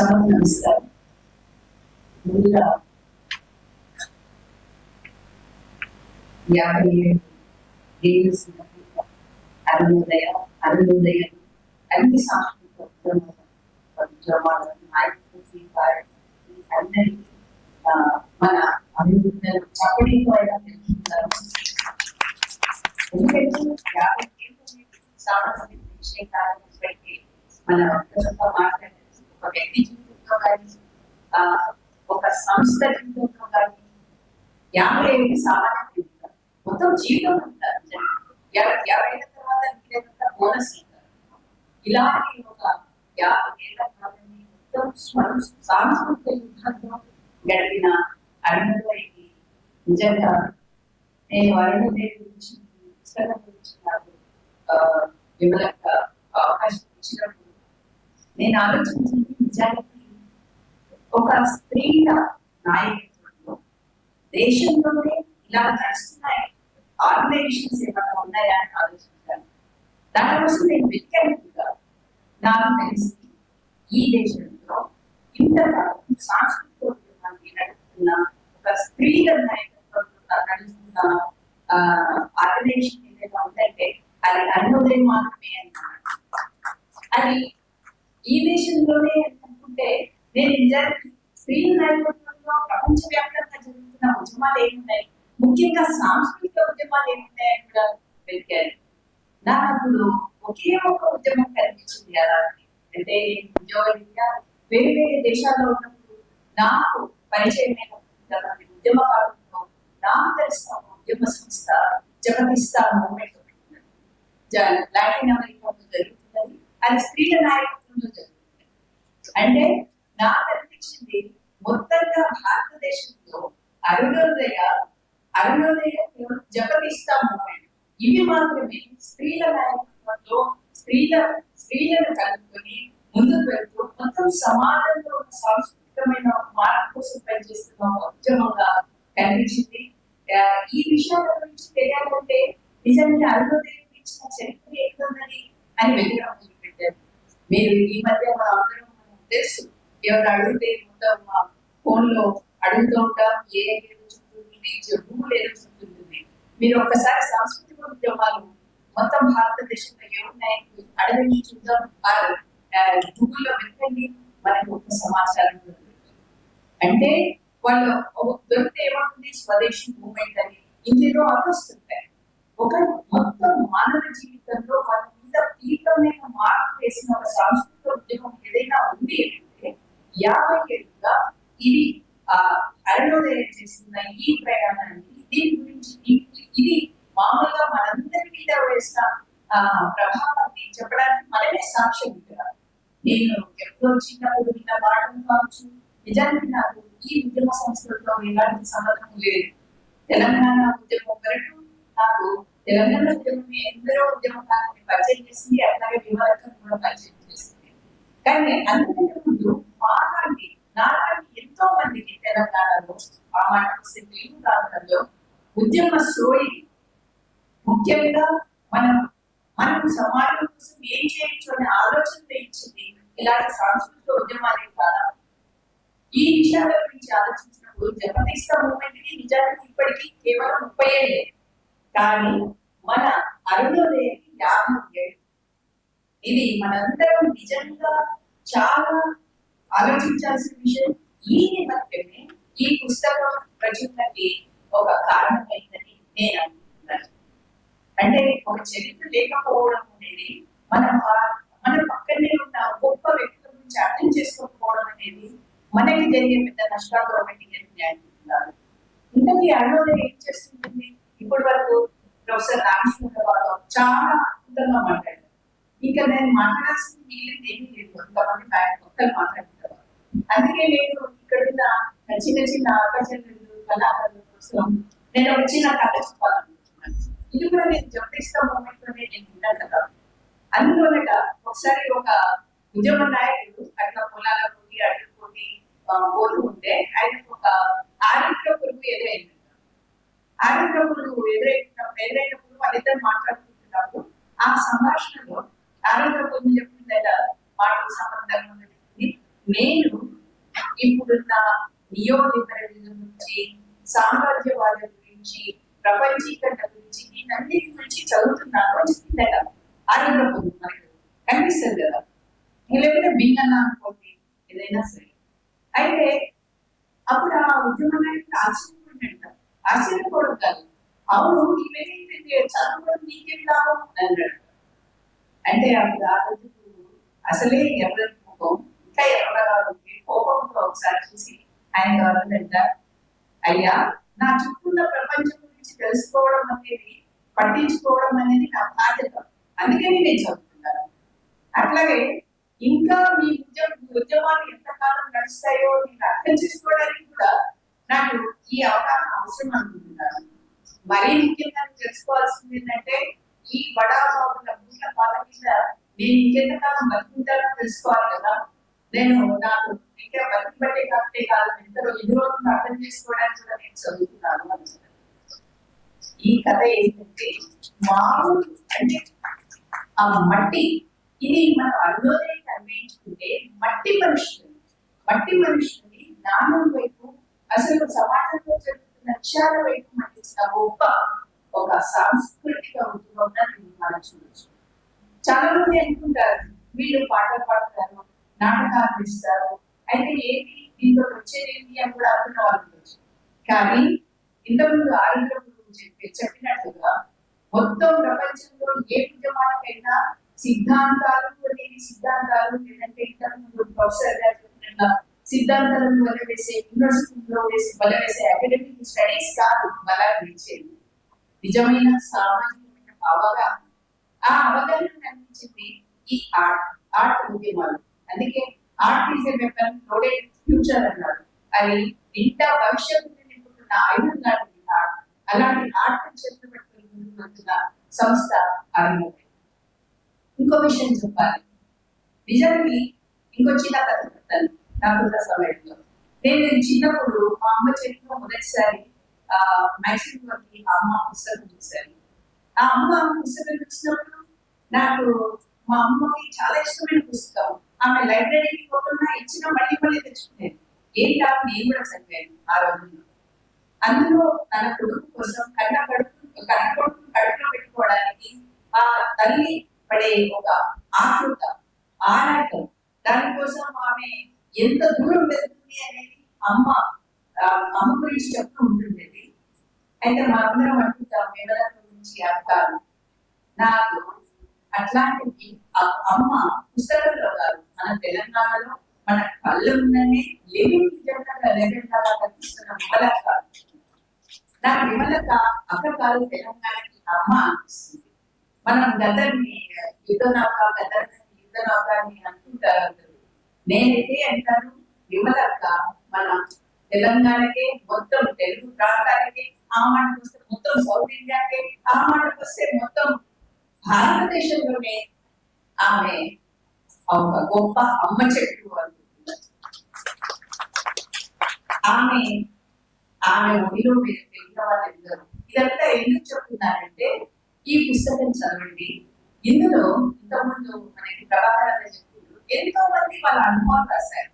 సభకు నమస్కారం ముందుగా యాభై ఏడు ఏళ్ళు అరుణోదయ అరుణోదయ అన్ని సాంస్కృతిక ఉద్యమాల ఉద్యమాల నాయకులు శ్రీకారులు అందరికీ ఆ, మన అభివృద్ధులను చప్పటితో అయినా తెలుసుకుంటారు ఎందుకంటే యాభై ఏళ్ళు సామాజిక విషయాలు పెట్టి మన ఒక్కరితో మాట్లాడేది ఒక వ్యక్తి జీవితంలో కానీ ఆ, ఒక సంస్థ జీవితంలో కానీ యాభై ఏళ్ళు సామాన్య జీవితం మొత్తం జీవితం ఉంటారు యాభై యాభై ఏళ్ళ తర్వాత ఇంకేదంతా బోనస్ ఉంటారు ఇలాంటి ఒక యాభై ఏళ్ళ కాలాన్ని మొత్తం స్వ- సాంస్కృతిక యుద్ధంలో గడిపిన అరుణోదయకి నిజంగా నేను అరుణోదయ గురించి పుస్తకం గురించి నాకు ఆ, విమలక్క అవకాశం ఇచ్చినప్పుడు నేను ఆలోచించింది నిజానికి ఒక స్త్రీల నాయకత్వంలో దేశంలోనే ఇలా నడుస్తున్నాయి. ఆర్గనైజేషన్స్ ఏమైనా ఉన్నాయా అని ఆలోచించాను దానికోసం నేను వెతికానుగా నాకు తెలిసి ఈ దేశంలో ఇంతవరకు సాంస్కృతిక ఉద్యమాన్ని నడుపుతున్న ఒక స్త్రీల నాయకత్వంలో నడుస్తున్న ఆర్గనైజేషన్ ఏదైనా ఉందంటే అది అరుణోదయం మాత్రమే అన్నమాట అది ఈ దేశంలోనే చూసుకుంటే నేను నిజానికి స్త్రీల ప్రపంచ ప్రపంచవ్యాప్తంగా జరుగుతున్న ఉద్యమాలు ఏమున్నాయి? ముఖ్యంగా సాంస్కృతిక ఉద్యమాలు ఏమున్నాయని కూడా వెతికాను నాకు అప్పుడు ఒకే ఒక ఉద్యమం కనిపించింది అలాంటి అంటే నేను ఉద్యోగరీత్యా వేరే వేరే దేశాల్లో ఉన్నప్పుడు నాకు పరిచయమైన కొంతమంది ఉద్యమకారులతో నాకు తెలిసిన ఉద్యమ సంస్థ జగతిస్తా మూమెంట్ లాటిన్ అమెరికాలో జరుగుతున్నది. అది స్త్రీల నాయకత్వంలో జరుగుతుంది. అంటే నాకు అనిపించింది మొత్తంగా భారతదేశంలో అరుణోదయ అరుణోదయ జపతిస్తా మూమెంట్ ఇవి మాత్రమే స్త్రీల నాయకత్వంలో స్త్రీల స్త్రీలను కలుపుకొని ముందుకు వెళ్తూ మొత్తం సమాజంలో ఉన్న సాంస్కృతికమైన మార్పు కోసం పనిచేస్తున్న ఉద్యమంగా కనిపించింది. ఈ విషయాల గురించి తెలియాలంటే నిజంగా అరుణోదయం ఇచ్చిన చరిత్ర ఎట్లున్నది అని వెతకడం మొదలుపెట్టారు మీరు ఈ మధ్య మన తెలుసు. ఎవరు అడిగితే మొత్తం ఫోన్లో అడుగుతూ ఉంటాం. ఏ చుట్టూ జబ్బు లేదు చుట్టూ మీరు ఒక్కసారి సాంస్కృతిక ఉద్యమాలు మొత్తం భారతదేశంలో ఏమున్నాయి? అడగండి చూద్దాం. గూగుల్లో వెతకండి మనకు ఒక సమాచారం అంటే వాళ్ళు ఒక దొరికితే ఏమవుతుంది? స్వదేశీ మూమెంట్ అని. ఇందులో వస్తుంటాయి ఒక మొత్తం మానవ జీవితంలో వాళ్ళ మీద తీవ్రమైన మార్పు వేసిన ఒక సాంస్కృతిక ఉద్యమం ఏదైనా ఉంది అంటే యాభై ఏళ్ళుగా ఇది ఆ అరుణోదయం చేస్తున్న ఈ ప్రయాణాన్ని దీని గురించి ఇది మామూలుగా మనందరి మీద వేసిన ఆ ప్రభావాన్ని చెప్పడానికి మనమే సాక్ష్యం ఇక్కడ నేను ఎప్పుడో చిన్నప్పుడు విన్న మాటలు కావచ్చు నిజానికి నాకు ఈ ఉద్యమ సంస్థలతో ఎలాంటి సంబంధం లేదు. తెలంగాణ ఉద్యమం వరకు నాకు తెలంగాణ ఉద్యమం ఎందరో ఉద్యమకాలని పరిచయం చేసింది అట్లాగే వివాదం కూడా పరిచయం చేసింది కానీ అందుకంటే ముందు మాలాంటి నాలాంటి ఎంతో మందికి తెలంగాణలో ఆ మాట ప్రాంతంలో ఉద్యమ స్టోరీ ముఖ్యంగా మనం మనం సమాజం కోసం ఏం చేయొచ్చు అనే ఆలోచన ఇచ్చింది ఇలాంటి సాంస్కృతిక ఉద్యమాలే కాదా ఈ విషయాల గురించి ఆలోచించినప్పుడు జగదీష్ట మూమెంట్కి నిజానికి ఇప్పటికీ కేవలం ముప్పై ఏళ్ళే కానీ మన అరుణోదయం యాభై ఏడు. ఇది మనందరం నిజంగా చాలా ఆలోచించాల్సిన విషయం. ఈ నేపథ్యమే ఈ పుస్తకం రచనకి ఒక కారణమైందని నేను అనుకుంటున్నాను. అంటే ఒక చరిత్ర లేకపోవడం అనేది మన మన పక్కనే ఉన్న గొప్ప వ్యక్తుల గురించి అర్థం చేసుకోకపోవడం అనేది మనకి జరిగే పెద్ద నష్టాలు ఒకటి అని నేను అనుకుంటున్నాను ఇంతకీ అరుణోదయం ఏం చేస్తుంటుంది? ఇప్పటి వరకు ప్రొఫెసర్ రామేశ్వరరావు చాలా అద్భుతంగా మాట్లాడారు. ఇంకా నేను మాట్లాడాల్సిన మిగిలింది ఏమీ లేదు. కొంతమంది ఒక్కరు మాట్లాడుతారు అందుకే నేను ఇక్కడ ఉన్న చిన్న చిన్న ఆకర్షణలు కళాకారుల కోసం నేను వచ్చి నా కథ చెప్పాలనుకుంటున్నాను. ఇది కూడా నేను జపటిస్తా మూమెంట్లోనే నేను విన్నాను కదా. అందులోనట ఒకసారి ఒక ఉద్యమ నాయకుడు అట్లా పొలాల పోటీ అడ్డు పోటీ పోతూ ఉంటే ఆయనకు ఒక ఆరోగ్య పురుగు ఎదురైంది. ఆరోగ్య పురుగు ఎదురైనప్పుడు వాళ్ళిద్దరు మాట్లాడుకుంటున్నప్పుడు ఆ సంభాషణ ఆరోగ్య పురుగు చెప్పిందట మాటకు సంబంధం ఉన్నది నే నేను ఇప్పుడున్న నియో లిబరలిజం గురించి సామ్రాజ్యవాదం గురించి ప్రపంచీకరణ గురించి నేనన్నిటి గురించి చదువుతున్నాను అని చెప్పిందట ఆనందపోతుంది మనకు కనిపిస్తుంది కదా లేకపోతే బింగన్న అనుకోండి ఏదైనా సరే అయితే అప్పుడు ఆ ఉద్యమ నాయకుడు ఆశ్చర్యపోయినట్ట ఆశ్చర్యపోవడం కాదు అవును ఇవేంటి చదువుకోవడం నీకేం లాభం అన్నాడు అంటే అప్పుడు ఆ రోజుకు అసలే ఎవరి ముఖం ఇంకా ఎర్రగా ఉంది కోపంతో ఒకసారి చూసి ఆయన గవర్నమెంట్ అయ్యా నా చుట్టూ ఉన్న ప్రపంచం గురించి తెలుసుకోవడం అనేది పట్టించుకోవడం అనేది నా బాధ్యత. అందుకని నేను చదువుతున్నాను అట్లాగే ఇంకా మీ ఉద్యమ ఉద్యమాలు ఎంతకాలం నడుస్తాయో నేను అర్థం చేసుకోవడానికి కూడా నాకు ఈ అవగాహన అవసరం అనుకుంటున్నాను. మరీ ముఖ్యంగా తెలుసుకోవాల్సింది ఏంటంటే ఈ బడా బాబుల భూముల పాల మీద నేను ఇంకెంతకాలం బతుకుంటానో తెలుసుకోవాలి కదా. నేను నాకు కాదు. ఎంత ఎన్ని అర్థం చేసుకోవడానికి కూడా నేను చదువుతున్నాను అని ఈ కథ ఏంటంటే మామూలు అంటే ఆ మట్టి ఇది మనం అందులోనే అన్వయించుకుంటే మట్టి మనుషులు మట్టి మనుషుల్ని జ్ఞానం వైపు అసలు సమాజంలో జరుగుతున్న విషయాల వైపు మళ్ళించిన గొప్ప ఒక సాంస్కృతిక ఉద్యమంగా మనం చూడొచ్చు. చాలా మంది అనుకుంటారు వీళ్ళు పాటలు పాడతారు నాటకాలు ఇస్తారు అయితే ఏంటి దీంతో వచ్చేది ఏంటి అని కూడా అనుకున్న వాళ్ళు ఉండొచ్చు కానీ ఇంతకుముందు ఆరోగ్య గురించి చెప్పి చెప్పినట్లుగా మొత్తం ప్రపంచంలో ఏ ఉద్యమాలకైనా సిద్ధాంతాలు అనేవి సిద్ధాంతాలు లేదంటే ఇంతకుముందు ప్రొఫెసర్ గారు చెప్పినట్ల సిద్ధాంతాలను వలవేసే యూనివర్సిటీలో వేసి వలవేసే అకాడమిక్ స్టడీస్ కాదు బలాన్ని ఇచ్చేది నిజమైన సామాజికమైన అవగాహన. ఆ అవగాహన కనిపించింది ఈ ఆర్ట్ ఆర్ట్ ఉద్యమాలు. అందుకే art is is weapon loaded future అన్నారు. అది ఇంత భవిష్యత్తు నింపుతున్న ఆయుధం అలాంటి ఆర్ట్ చేతబట్టుకుని ముందుకు సంస్థ అరవై ఇంకో విషయం చెప్పాలి. నిజానికి ఇంకో చిన్న కథ చెప్తాను. నాకున్న సమయంలో నేను చిన్నప్పుడు మా అమ్మ చెప్పిన మొదటిసారి ఆ మ్యాక్సిమం మా అమ్మ పుస్తకం చూశాను. ఆ అమ్మ పుస్తకం చూసినప్పుడు నాకు మా అమ్మకి చాలా ఇష్టమైన పుస్తకం. ఆమె లైబ్రరీకి పోతున్నా ఇచ్చిన మళ్ళీ మళ్ళీ తెచ్చుకునేది. ఏంటి ఆమె నేను కూడా చదివాను ఆ రోజుల్లో. అందులో తన కొడుకు కోసం కన్న కడుపు కన్న కొడుకు కడుపులో పెట్టుకోవడానికి ఆ తల్లి పడే ఒక ఆకృత ఆరాటం దానికోసం ఆమె ఎంత దూరం వెళ్తుంది అనేది అమ్మ అమ్మ గురించి చెప్తూ ఉంటుండేది. అయితే మా అందరం అనుకుంటాం విమలత గురించి అర్థాలు నాకు అట్లాంటివి అమ్మ పుస్తకంలో కాదు మన తెలంగాణలో మన కళ్ళ ఉన్ననే లివింగ్ నిజంగా లెజెండాగా కనిపిస్తున్న విమలత నాకు విమలత అక్క కాదు తెలంగాణకి అమ్మ అనిపిస్తుంది మనం గదర్ని యుద్ధ నౌక గదర్ని యుద్ధ నౌక అని అంటుంటారు అందరూ. నేనైతే అంటాను విమలక్క మన తెలంగాణకే మొత్తం తెలుగు ప్రాంతానికి ఆ మాటకు వస్తే మొత్తం సౌత్ ఇండియాకే ఆ మాటకు వస్తే మొత్తం భారతదేశంలోనే ఆమె ఒక గొప్ప అమ్మ చెట్టు ఆమె ఆమె ఒడిలో మీరు తెలిసిన వాళ్ళు ఇదంతా ఎందుకు చెప్తున్నారంటే ఈ పుస్తకం చదవండి. ఇందులో ఇంతకుముందు మనకి ప్రభాకర్ చెప్తున్నారు ఎంతో మంది వాళ్ళ అనుభవం రాశారు.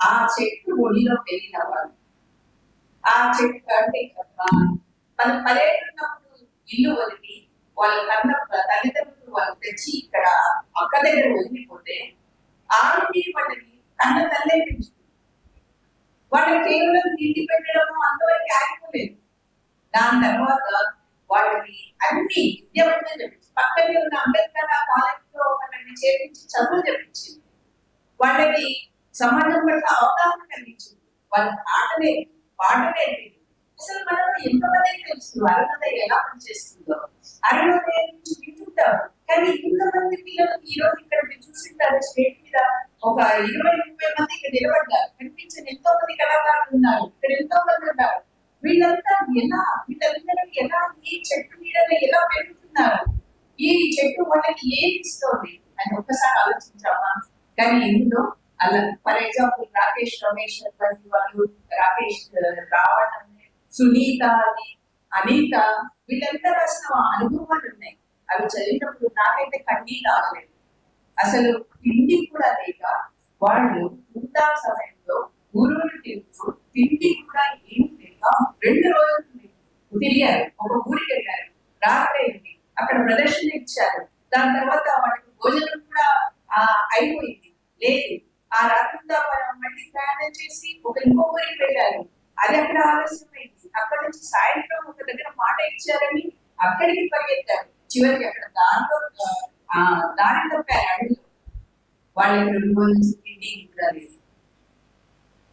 ఆ చెట్టు ఒడిలో పెరిగిన వాళ్ళు. ఆ చెట్టు అంటే మనం పర్యటనప్పుడు ఇల్లు వదిలి వాళ్ళ కన్న తల్లిదండ్రులు వాళ్ళు తెచ్చి ఇక్కడ అక్క దగ్గర వదిలిపోతే ఆమె వాళ్ళని కన్న తల్లే పెంచుకుంది వాళ్ళకి కేవలం తిండి పెట్టడము అంతవరకు ఆగిపోలేదు దాని తర్వాత వాళ్ళకి అన్ని విద్యావంతం చెప్పించి పక్కనే ఉన్న అంబేద్కర్ కాలేజ్ వాళ్ళని చేర్పించి చదువులు చెప్పించింది వాళ్ళకి సమాజం పట్ల అవగాహన కలిగించింది. వాళ్ళ ఆటలే పాట నేర్పింది అసలు మనం ఎంతమందికి తెలుసు అరుణోదయ ఎలా పనిచేస్తుందో. అరుణోదయం నుంచి వింటుంటారు కానీ ఇంతమంది పిల్లలు ఈ రోజు ఇక్కడ మీరు చూసింటారు స్టేట్ మీద ఒక ఇరవై ముప్పై మంది ఇక్కడ నిలబడ్డారు. కనిపించిన ఎంతో మంది కళాకారులు ఉన్నారు. ఇక్కడ ఎంతో మంది ఉన్నారు. వీళ్ళంతా ఎలా వీళ్ళందరూ ఎలా ఈ చెట్టు నీడలో ఎలా పెరుగుతున్నారు? ఈ చెట్టు వాళ్ళకి ఏమి ఇస్తుంది? అని ఒక్కసారి ఆలోచించామా? కానీ ఇందులో అలా ఫర్ ఎగ్జాంపుల్ రాకేష్ రమేష్ వాళ్ళు రాకేష్ రావణ్ సునీత అని అనిత వీళ్ళంతా రాసిన అనుభవాలు ఉన్నాయి. అవి చదివినప్పుడు నాకైతే కన్నీళ్ళు ఆగలేదు. అసలు తిండి కూడా లేక వాళ్ళు ఉంటా సమయంలో ఊరూరు తిరుగుతూ తిండి కూడా ఏం లేక రెండు రోజులు తిరిగారు. ఒక ఊరికి వెళ్ళారు. రాత్రి అయింది. అక్కడ ప్రదర్శన ఇచ్చారు. దాని తర్వాత వాళ్ళకి భోజనం కూడా ఆ, అయిపోయింది. లేదు. ఆ రాత్రి మళ్ళీ ప్రయాణం చేసి ఒక ఇంకో ఊరికి వెళ్ళారు. అది అక్కడ ఆలస్యమైంది. అక్కడ నుంచి సాయంత్రం ఒక దగ్గర మాట ఇచ్చారని అక్కడికి పరిగెత్తారు. చివరికి అక్కడ దారిలో ఆ, దారి తప్పారు అడుగులు వాళ్ళకి రెండు తిండి కూడా లేదు.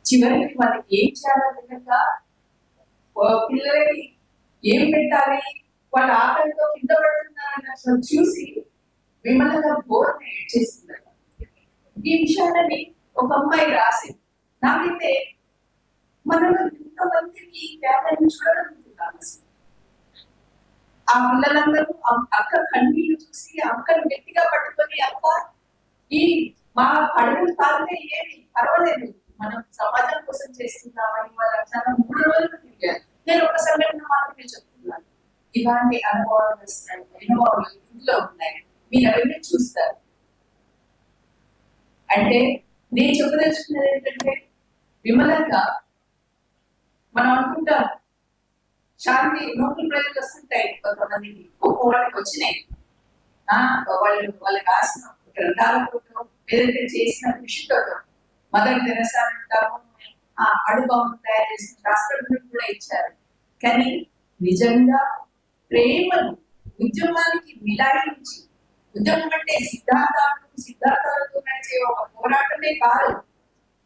చివరికి వాళ్ళకి ఏం చేయాలో తెలియక పిల్లలకి ఏం పెట్టాలి? వాళ్ళ ఆకలితో కింద పడుతున్నారని అసలు చూసి మిమ్మల్ని బోర్ని చేస్తున్నారు ఈ విషయాలని ఒక అమ్మాయి రాసి నాకైతే మనం ఇంతమందికి పేదలను చూడగలుగుతున్నాం ఆ పిల్లలందరూ అక్క కన్నీళ్ళు చూసి అక్కను గట్టిగా పట్టుకొని అక్క ఈ మా పడవలు తాగితే ఏమి? పర్వాలేదు. మనం సమాజం కోసం చేస్తున్నామని వాళ్ళ చాలా మూడు రోజులు తిరిగారు. నేను ఒక సంఘటన మాత్రమే చెప్తున్నాను. ఇలాంటి అనుభవాలు వస్తాయి. అనుభవాలు ఇంట్లో ఉన్నాయి. మీరు అవన్నీ చూస్తారు. అంటే నేను చెప్పదలుచుకున్నది ఏంటంటే విమలంగా మనం అనుకుంటాం శాంతి నోబెల్ ప్రజలు వస్తుంటాయి కొంతమందికి. ఒక్కో వాళ్ళకి వచ్చినాయి. వాళ్ళు వాళ్ళకి రాసిన గ్రంథాలతో ఏదైతే చేసిన కృషితో మదర్ తెరసా అంటాము. ఆ అడుబాబు తయారు చేసిన రాష్ట్రంలో కూడా ఇచ్చారు. కానీ నిజంగా ప్రేమను ఉద్యమానికి మిలాయించి ఉద్యమం అంటే సిద్ధాంతాలను సిద్ధాంతాలతో నడిచే ఒక పోరాటమే కాదు.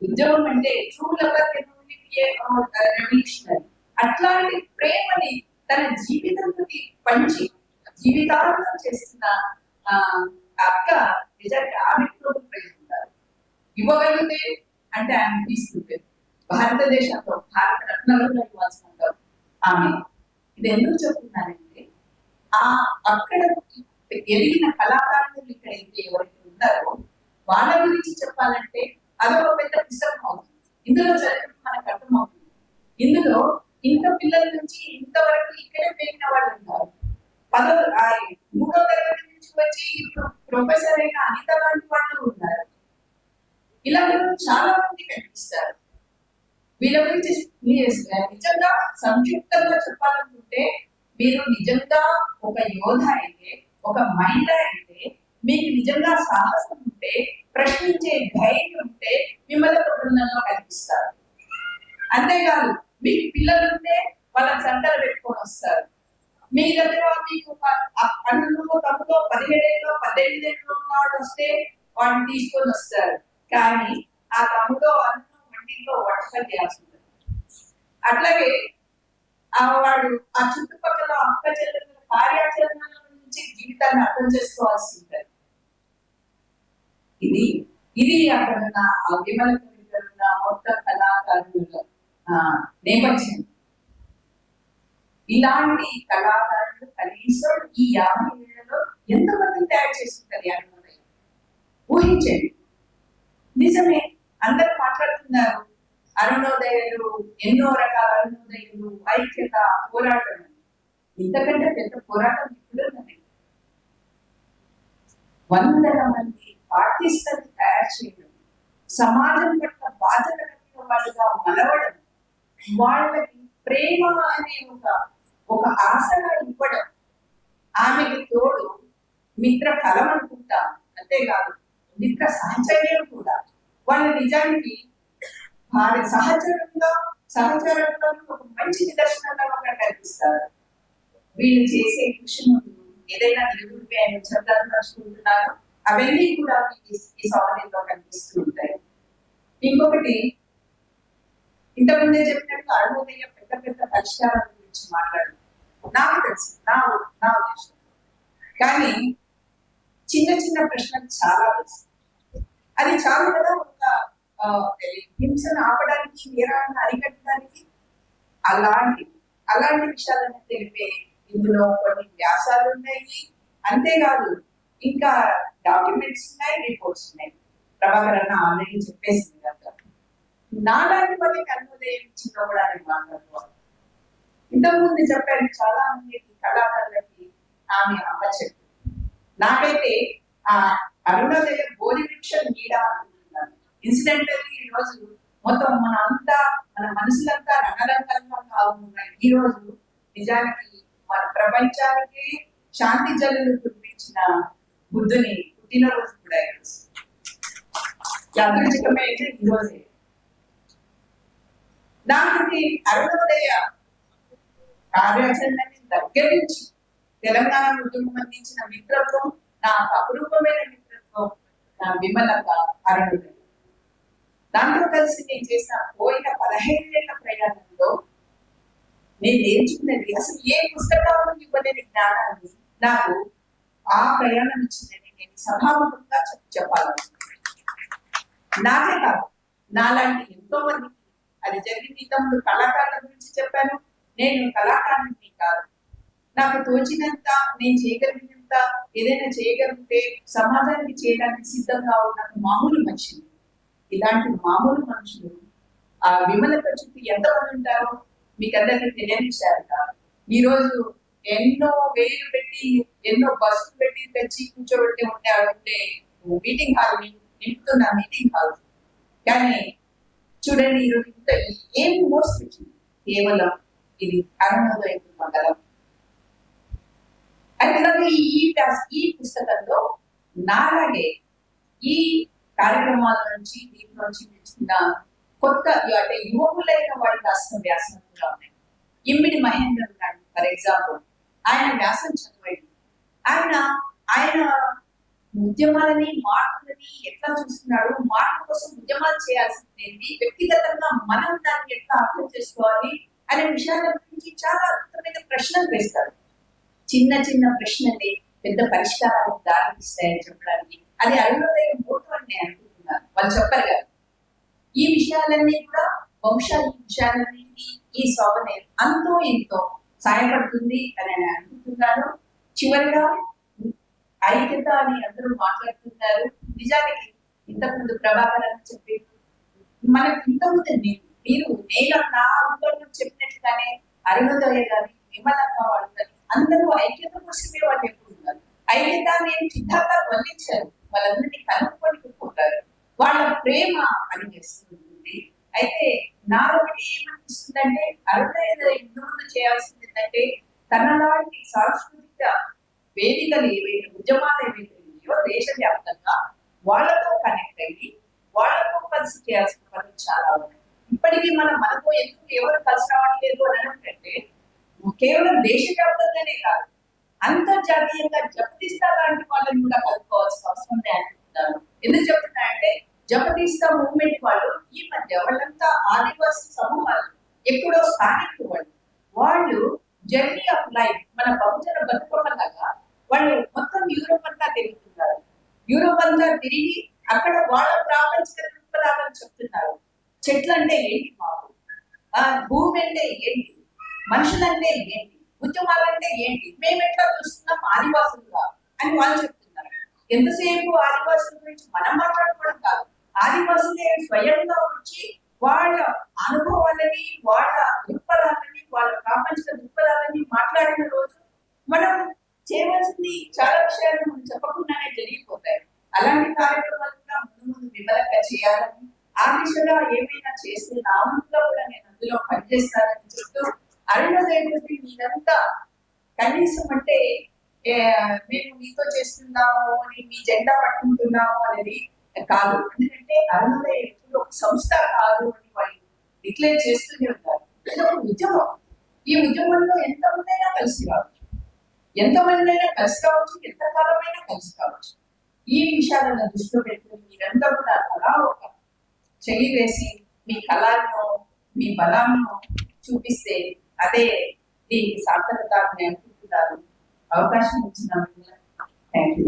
ఉద్యమం అంటే ట్రూ లవర్ రెవల్యూషనరీ అట్లాంటి ప్రేమని తన జీవితంలోకి పంచి జీవితాంతం చేస్తున్న ఆ, అక్క నిజంగా ఆమె నోబెల్ ప్రైజ్ ఉంటారు ఇవ్వగలిగితే అంటే ఆమె తీసుకుంటే. భారతదేశంలో భారత రత్నాలు ఇవ్వాల్సి ఉంటారు ఆమె ఇది ఎందుకు చెప్తున్నానంటే ఆ అక్కడ ఎదిగిన కళాకారులు ఇక్కడ అయితే ఎవరైతే ఉన్నారో వాళ్ళ గురించి చెప్పాలంటే అదొక పెద్ద పుస్తకం అవుతుంది. ఇందులో చదివితే మనకు అర్థమవుతుంది ఇందులో ఇంత పిల్లల నుంచి ఇంతవరకు ఇక్కడే పెరిగిన వాళ్ళు ఉన్నారు పదో ఆ మూడో తరగతి నుంచి వచ్చి ఇప్పుడు ప్రొఫెసర్ అయిన అనిత లాంటి వాళ్ళు ఉన్నారు ఇలా చాలా మంది కనిపిస్తారు వీళ్ళ గురించి మీరు నిజంగా సంక్షిప్తంగా చెప్పాలనుకుంటే మీరు నిజంగా ఒక యోధ అయితే మైండ్ అయితే మీకు నిజంగా సాహసం ఉంటే ప్రశ్నించే ధైర్యం ఉంటే మిమ్మల్ని ఒక బృందంలో కనిపిస్తారు. అంతేకాదు మీకు పిల్లలు ఉంటే వాళ్ళని సంతలు పెట్టుకొని వస్తారు. మీ దగ్గర మీకు ఒక అ- అన్నులో తమ్ములో పదిహేడేళ్ళలో పద్దెనిమిదేళ్ళలో ఉన్నవాడు వస్తే వాడిని తీసుకొని వస్తారు. కానీ ఆ తమ్ముడో అన్ను వంటిలో వంటకం చేయాల్సి ఉంటుంది అట్లాగే ఆ వాడు ఆ చుట్టుపక్కల అక్క చెల్లెల కార్యాచరణ నుంచి జీవితాన్ని అర్థం చేసుకోవాల్సి ఉంటుంది. ఇది ఇది అక్కడ ఉన్న ఆ విమల ఉన్న మొత్తం కళాకారుల ఆ, నేపథ్యం. ఇలాంటి కళాకారులు కనీసం ఈ యాభై ఏళ్ళలో ఎంతమంది తయారు చేస్తుంటారు యాభై ఊహించండి. నిజమే అందరూ మాట్లాడుతున్నారు. అరుణోదయాలు ఎన్నో రకాల అరుణోదయాలు ఐక్యత పోరాటం. ఇంతకంటే పెద్ద పోరాటం ఇప్పుడు ఉన్నది వందల మంది ఆర్టిస్టులను తయారు చేయడం సమాజం పట్ల బాధ్యత కలిగిన వాళ్ళుగా మనవడం వాళ్ళకి ప్రేమ అనే ఒక ఒక ఆశగా ఇవ్వడం ఆమెకి తోడు మిత్ర ఫలం అనుకుంటాం అంతేకాదు మిత్ర సహచర్యం కూడా. వాళ్ళ నిజానికి వారి సహచరంగా సహచరంలో ఒక మంచి నిదర్శనంగా కనిపిస్తారు. వీళ్ళు చేసే కృషి ముందు ఏదైనా నిరుడిపై ఆయన శబ్దాలు నడుచుకుంటున్నారు అవన్నీ కూడా మీకు ఈ- ఈ కనిపిస్తూ ఉంటాయి. ఇంకొకటి ఇంతకుముందే చెప్పినట్టు అరుణోదయ పెద్ద పెద్ద పరిష్కారాల గురించి మాట్లాడు నాకు తెలుసు నా నా ఉద్దేశం. కానీ చిన్న చిన్న ప్రశ్నలు చాలా తెలుసు. అది చాలు కదా ఒక హింసను ఆపడానికి నేరాలను అరికట్టడానికి? అలాంటి అలాంటి విషయాలను తెలిపే ఇందులో కొన్ని వ్యాసాలు ఉన్నాయి. అంతేకాదు ఇంకా డాక్యుమెంట్స్ ఉన్నాయి రిపోర్ట్స్ ఉన్నాయి. ప్రభాకర్ అన్న ఆల్రెడీ చెప్పేసింది కదా నాలాంటి వాళ్ళకి అన్నుదయం చిన్నవడానికి మాట్లాడుకోవాలి ఇంతకుముందు చెప్పాను చాలా మంది కళాకారులకి ఆమె అమ్మ చెప్పి నాకైతే ఆ అరుణోదయ బోధి వృక్షం నీడ అనుకుంటున్నాను. ఇన్సిడెంటల్లీ ఈ రోజు మొత్తం మన అంతా మన మనసులంతా రణరంగంగా కావున్నాయి ఈ రోజు నిజానికి మన ప్రపంచానికి శాంతి జల్లులు కురిపించిన బుద్ధుని పుట్టినరోజు కూడా ఈరోజు యాదృచికమే ఈ రోజే. దానికి అరుణోదయ కార్యాచరణని దగ్గర నుంచి తెలంగాణ ఉద్యమం అందించిన మిత్రత్వం నాకు అపురూపమైన మిత్రత్వం నా విమలత అరుణోదయ దాంతో కలిసి నేను చేసిన పోయిన పదహైదేళ్ళ ప్రయాణంలో నేను నేర్చుకున్నది అసలు ఏ పుస్తకాలను ఇవ్వలేని జ్ఞానాన్ని నాకు ఆ ప్రయాణం ఇచ్చిందని నేను సభాముఖంగా చెప్ చెప్పాలనుకుంటున్నాను నాకే కాదు నాలాంటి ఎంతో మందికి అది జరిగింది. తమ్ముడు కళాకారుల గురించి చెప్పాను. నేను కళాకారుని కాదు. నాకు తోచినంత నేను చేయగలిగినంత ఏదైనా చేయగలిగితే సమాజానికి చేయడానికి సిద్ధంగా ఉన్న మామూలు మనిషిని ఇలాంటి మామూలు మనుషులు ఆ విమల చుట్టూ ఎంతమంది ఉంటారో మీకందరికీ అందరికీ ఈరోజు ఎన్నో వేలు పెట్టి ఎన్నో బస్సులు పెట్టి తెచ్చి కూర్చోబెట్టి ఉంటే ఉంటే మీటింగ్ హాల్ నింపుతున్న మీటింగ్ హాల్. కానీ చూడండి ఈరోజు ఇంత ఏం మోస్ట్ కేవలం ఇది అరుణోదయ మండలం అయితే ఈ ఈ పుస్తకంలో నాలాగే ఈ కార్యక్రమాల నుంచి దీని నుంచి నేర్చుకున్న కొత్త అంటే యువకులైన వాళ్ళు రాసిన వ్యాసం కూడా ఉన్నాయి ఇమ్మిడి మహేందర్ గారు ఫర్ ఎగ్జాంపుల్ ఆయన వ్యాసం చదవండి. ఆయన ఆయన ఉద్యమాలని మార్పులని ఎట్లా చూస్తున్నాడు? మార్పు కోసం ఉద్యమాలు చేయాల్సింది ఏంటి వ్యక్తిగతంగా మనం దాన్ని ఎట్లా అర్థం చేసుకోవాలి? అనే విషయాల గురించి చాలా అద్భుతమైన ప్రశ్నలు వేస్తారు. చిన్న చిన్న ప్రశ్నలే పెద్ద పరిష్కారాలకు దారితీస్తాయని చెప్పడానికి. అది అరుణోదయం మోటు అని నేను అనుకుంటున్నాను. వాళ్ళు చెప్పరు కదా ఈ విషయాలన్నీ కూడా బహుశా ఈ విషయాలన్నింటినీ ఈ శోభనే అంతో ఎంతో సహాయపడుతుంది అని నేను అనుకుంటున్నాను. చివరిగా ఐక్యత అని అందరూ మాట్లాడుతున్నారు నిజానికి ఇంతకుముందు ప్రభాకర్ అని చెప్పి మనకు ఇంతకుముందు మీరు మీరు నేను నా అనుభవం చెప్పినట్టుగానే అరుణోదయ గారి విమలక్క వాళ్ళు కానీ అందరూ ఐక్యత కోసమే వాళ్ళు ఎప్పుడు ఉన్నారు? ఐక్యత నేను సిద్ధాంతాలు వల్లించారు. వాళ్ళందరినీ కనుక్కొని పోతారు వాళ్ళ ప్రేమ పనిచేస్తుంది అయితే నా ఒకటి ఏమనిపిస్తుందంటే అరుణోదయ ఇందు ముందు చేయాల్సింది ఏంటంటే తనలాంటి సాంస్కృతిక వేదికలు ఏవైతే ఉద్యమాలు ఏవైతే ఉన్నాయో దేశవ్యాప్తంగా వాళ్ళతో కనెక్ట్ అయ్యి వాళ్ళతో కలిసి చేయాల్సిన పనులు చాలా ఉన్నాయి. ఇప్పటికీ మనం మనతో ఎందుకు ఎవరు కలిసి రావట్లేదు అని అంటే కేవలం దేశవ్యాప్తంగానే కాదు అంతర్జాతీయంగా జపతిస్తా లాంటి వాళ్ళని కూడా కలుపుకోవాల్సిన అవసరం ఉంది అనుకుంటాను ఎందుకు జపదీస్తా మూవ్మెంట్ వాళ్ళు ఈ మధ్య వాళ్ళంతా ఆదివాసీ సమూహాలు ఎక్కడో స్థానిక వాళ్ళు. వాళ్ళు జర్నీ ఆఫ్ లైఫ్ మన బహుజన బతుకమ్మలాగా వాళ్ళు మొత్తం యూరోప్ అంతా తిరుగుతున్నారు. యూరోప్ అంతా తిరిగి అక్కడ వాళ్ళ ప్రాపంచిక దృక్పథాలను చెప్తున్నారు. చెట్లు అంటే ఏంటి మాకు? ఆ భూమి అంటే ఏంటి? మనుషులంటే ఏంటి? ఉద్యమాలంటే ఏంటి? మేము ఎట్లా చూస్తున్నాం ఆదివాసులుగా అని వాళ్ళు చెప్తున్నారు. ఎంతసేపు ఆదివాసుల గురించి మనం మాట్లాడుకోవడం కాదు. ఆదివాసులే స్వయంగా వచ్చి వాళ్ళ అనుభవాలని వాళ్ళ దృక్పథాలని వాళ్ళ ప్రాపంచిక దృక్పథాలని మాట్లాడిన రోజు మనం చేయవలసింది చాలా విషయాలు మనం చెప్పకుండానే జరిగిపోతాయి. అలాంటి కార్యక్రమాలు కూడా ముందు ముందు విమలంగా చేయాలని ఆ దిశగా ఏమైనా చేస్తే నా వంతులో కూడా నేను అందులో పనిచేస్తానని చెప్తూ అరుణోదయం మీరంతా కనీసం అంటే మేము మీతో చేస్తున్నాము అని మీ జెండా పట్టుకుంటున్నాము అనేది కాదు. ఎందుకంటే అరుణోదయ ఎప్పుడు ఒక సంస్థ కాదు అని వాళ్ళు డిక్లేర్ చేస్తూనే ఉంటారు ఇది ఒక ఉద్యమం ఈ ఉద్యమంలో ఎంతమందైనా కలిసి రావచ్చు. ఎంతమంది అయినా కలిసి రావచ్చు ఎంతకాలమైనా కలిసి రావచ్చు. ఈ విషయాలను దృష్టిలో పెట్టుకుని మీరంతా కూడా అలా ఒక చెయ్యి వేసి మీ కళాలను మీ బలాన్ని చూపిస్తే అదే దీనికి సార్థకత అని అనుకుంటున్నారు అవకాశం ఇచ్చిన థ్యాంక్ యూ